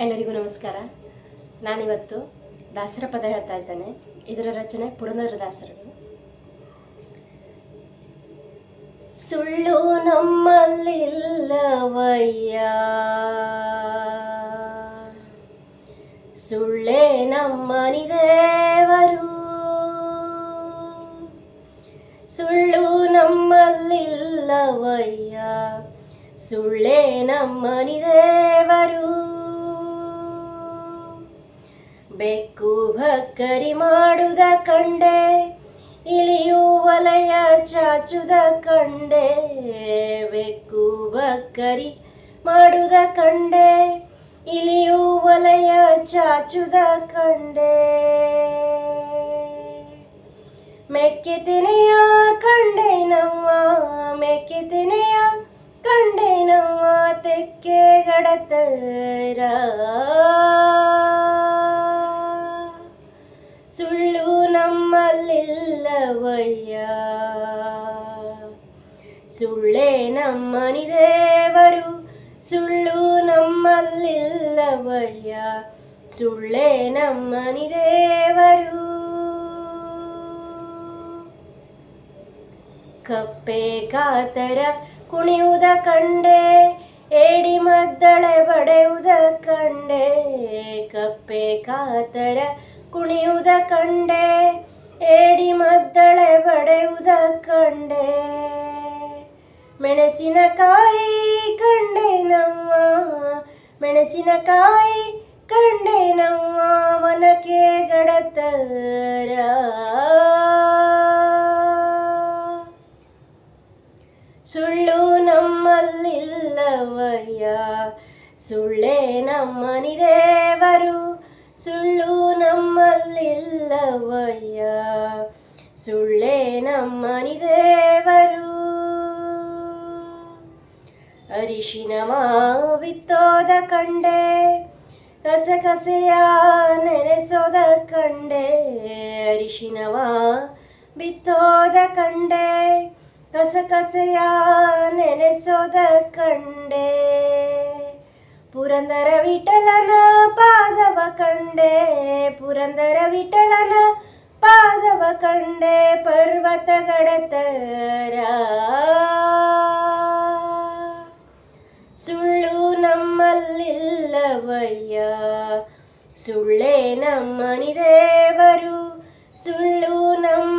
ಎಲ್ಲರಿಗೂ ನಮಸ್ಕಾರ. ನಾನಿವತ್ತು ದಾಸರ ಪದ ಹೇಳ್ತಾ ಇದ್ದೇನೆ. ಇದರ ರಚನೆ ಪುರಂದರದಾಸರದು ಸುಳ್ಳು ನಮ್ಮಲ್ಲಿಲ್ಲವಯ್ಯ ಸುಳ್ಳೇ ನಮ್ಮನಿ ದೇವರು. ಸುಳ್ಳು ನಮ್ಮಲ್ಲಿಲ್ಲವಯ್ಯ ಸುಳ್ಳೇ ನಮ್ಮನಿ ದೇವರು. ಬೆಕ್ಕು ಭಕ್ಕರಿ ಮಾಡುದ ಕಂಡೆ, ಇಲಿಯು ವಲಯ ಚಾಚುದ ಕಂಡೆ. ಬೆಕ್ಕು ಭಕ್ಕರಿ ಮಾಡುದ ಕಂಡೆ, ಇಲಿಯು ವಲಯ ಚಾಚುದ ಕಂಡೆ. ಮೆಕ್ಕೆ ತಿನೆಯ ಕಂಡೆ ನಮ್ಮ, ಮೆಕ್ಕೆ ತಿನೆಯ ಕಂಡೆ ನಮ್ಮ, ತೆಕ್ಕೆ ಗಡತರ. ನಮ್ಮಲ್ಲಿಲ್ಲವಯ್ಯ ಸುಳ್ಳೇ ನಮ್ಮನಿ ದೇವರು, ಸುಳ್ಳು ನಮ್ಮಲ್ಲಿಲ್ಲವಯ್ಯ. ಸುಳ್ಳೇ ನಮ್ಮನಿ ದೇವರು. ಕಪ್ಪೆ ಕಾತರ ಕುಣಿಯುವುದ ಕಂಡೆ, ಏಡಿ ಮದ್ದಳೆ ಬಡೆಯುವುದ ಕಂಡೆ. ಕಪ್ಪೆ ಕಾತರ ಕುಣಿಯುವುದ ಕಂಡೆ ಏಡಿ ಮದ್ದಳೆ ಬಡೆಯುವುದ ಕಂಡೆ. ಮೆಣಸಿನಕಾಯಿ ಕಂಡೆ ನಮ್ಮ. ಮೆಣಸಿನಕಾಯಿ ಕಂಡೆ ನಮ್ಮ ವನಕ್ಕೆ ಗಡತರ. ಸುಳ್ಳು ನಮ್ಮಲ್ಲಿಲ್ಲವಯ್ಯ. ಸುಳ್ಳೇ ನಮ್ಮನಿ ದೇವರು ಸುಳ್ಳು ನಮ್ಮಲ್ಲಿಲ್ಲವಯ್ಯ. ಸುಳ್ಳೇ ನಮ್ಮನಿ ದೇವರು. ಅರಿಶಿನ ಮಾವಿತ್ತೋದ ಕಂಡೆ ಕಸಕಸೆಯ ನೆನೆಸೋದ ಕಂಡೆ. ಅರಿಶಿನವ ಬಿತ್ತೋದ ಕಂಡೆ ಕಸಕಸೆಯ ನೆನೆಸೋದ ಕಂಡೆ. ಪುರಂದರ ವಿಠಲನ ಕಂಡೆ ಪುರಂದರ ವಿಠಲನ ಪಾದವ ಕಂಡೆ ಪರ್ವತ ಗಡತರ ಸುಳ್ಳು ನಮ್ಮಲ್ಲಿಲ್ಲವಯ್ಯ ಸುಳ್ಳೇ ನಮ್ಮನಿ ದೇವರು ಸುಳ್ಳು ನಮ್ಮಲ್ಲಿಲ್ಲವಯ್ಯ